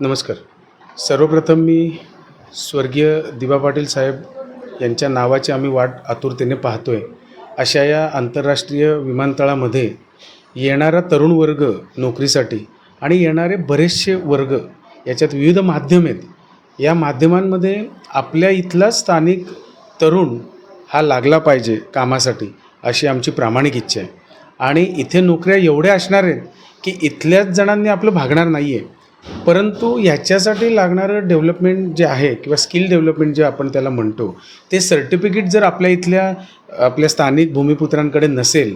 नमस्कार. सर्वप्रथम मी स्वर्गीय दिबा पाटील साहेब यांच्या नावाची आम्ही वाट आतुरतेने पाहतो आहे अशा या आंतरराष्ट्रीय विमानतळामध्ये येणारा तरुण वर्ग नोकरीसाठी आणि येणारे बरेचसे वर्ग याच्यात विविध माध्यम आहेत. या माध्यमांमध्ये आपल्या इथला स्थानिक तरुण हा लागला पाहिजे कामासाठी अशी आमची प्रामाणिक इच्छा आहे. आणि इथे नोकऱ्या एवढ्या असणार आहेत की इथल्याच जणांनी आपलं भागणार नाही आहे परंतु ह्याच्यासाठी लागणारं डेव्हलपमेंट जे आहे किंवा स्किल डेव्हलपमेंट जे आपण त्याला म्हणतो ते सर्टिफिकेट जर आपल्या इथल्या आपल्या स्थानिक भूमिपुत्रांकडे नसेल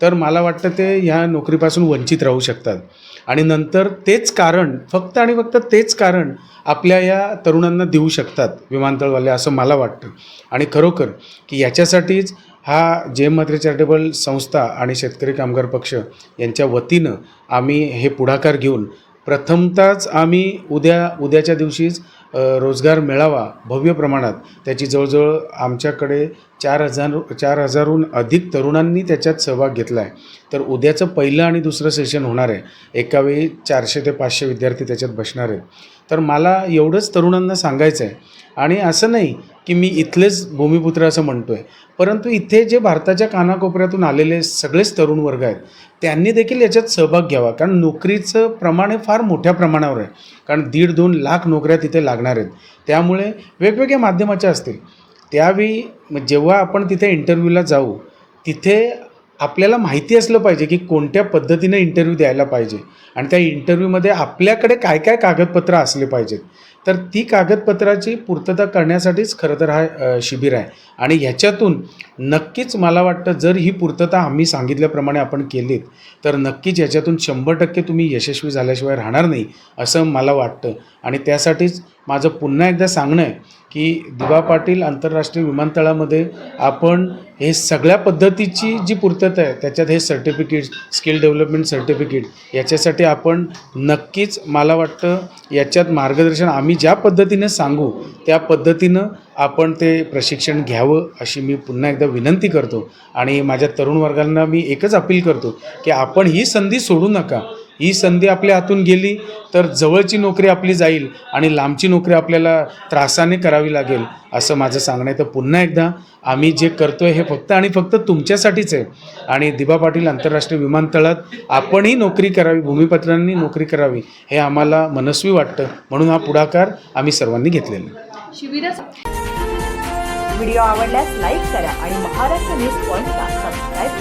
तर मला वाटतं ते ह्या नोकरीपासून वंचित राहू शकतात. आणि नंतर तेच कारण फक्त आणि फक्त तेच कारण आपल्या या तरुणांना देऊ शकतात विमानतळवाले असं मला वाटतं. आणि खरोखर की याच्यासाठीच हा जे एम चॅरिटेबल संस्था आणि शेतकरी कामगार पक्ष यांच्या वतीनं आम्ही हे पुढाकार घेऊन प्रथमतःच आम्ही उद्या उद्याच्या दिवशीच रोजगार मेळावा भव्य प्रमाणात त्याची जवळजवळ आमच्याकडे चार हजार चार हजारहून अधिक तरुणांनी त्याच्यात सहभाग घेतला आहे तर उद्याचं पहिलं आणि दुसरं सेशन होणार आहे. एकावेळी चारशे ते पाचशे विद्यार्थी त्याच्यात बसणार आहेत. तर मला एवढंच तरुणांना सांगायचं आहे आणि असं नाही की मी इथलेच भूमिपुत्र असं म्हणतो आहे परंतु इथे जे भारताच्या कानाकोपऱ्यातून आलेले सगळेच तरुण वर्ग आहेत त्यांनी देखील याच्यात सहभाग घ्यावा. कारण नोकरीचं प्रमाण हे फार मोठ्या प्रमाणावर आहे. कारण दीड दोन लाख नोकऱ्या तिथे लागणार आहेत. त्यामुळे वेगवेगळ्या माध्यमाच्या असतील. त्यावेळी मग जेव्हा आपण तिथे इंटरव्ह्यूला जाऊ तिथे आपल्याला माहिती असलं पाहिजे की कोणत्या पद्धतीने इंटरव्ह्यू द्यायला पाहिजे. आणि त्या इंटरव्ह्यूमध्ये आपल्याकडे काय काय कागदपत्रं असले पाहिजेत. तर ती कागदपत्राची पूर्तता करण्यासाठीच खरं तर हा शिबिर आहे. आणि ह्याच्यातून नक्कीच मला वाटतं जर ही पूर्तता आम्ही सांगितल्याप्रमाणे आपण केलीत तर नक्कीच याच्यातून शंभर टक्के तुम्ही यशस्वी झाल्याशिवाय राहणार नाही असं मला वाटतं. आणि त्यासाठीच माझं पुन्हा एकदा सांगणं आहे की दिवा पाटील आंतरराष्ट्रीय विमानतळामध्ये आपण हे सगळ्या पद्धतीची जी पूर्तता आहे त्याच्यात हे सर्टिफिकेट स्किल डेव्हलपमेंट सर्टिफिकेट याच्यासाठी आपण नक्कीच मला वाटतं याच्यात मार्गदर्शन आम्ही ज्या पद्धतीने सांगू त्या पद्धतीनं आपण ते प्रशिक्षण घ्यावं अशी मी पुन्हा एकदा विनंती करतो. आणि माझ्या तरुण वर्गांना मी एकच अपील करतो की आपण ही संधी सोडू नका. ही संधी आपल्या हातून गेली तर जवळची नोकरी आपली जाईल आणि लांबची नोकरी आपल्याला त्रासाने करावी लागेल असं माझं सांगणं आहे. तर पुन्हा एकदा आम्ही जे करतो आहे हे फक्त आणि फक्त तुमच्यासाठीच आहे. आणि दिबा पाटील आंतरराष्ट्रीय विमानतळात आपणही नोकरी करावी भूमिपत्रांनी नोकरी करावी हे आम्हाला मनस्वी वाटतं. म्हणून हा पुढाकार आम्ही सर्वांनी घेतलेला व्हिडिओ आवडल्यास लाईक करा आणि महाराष्ट्र न्यूज पॉईंटला सबस्क्राईब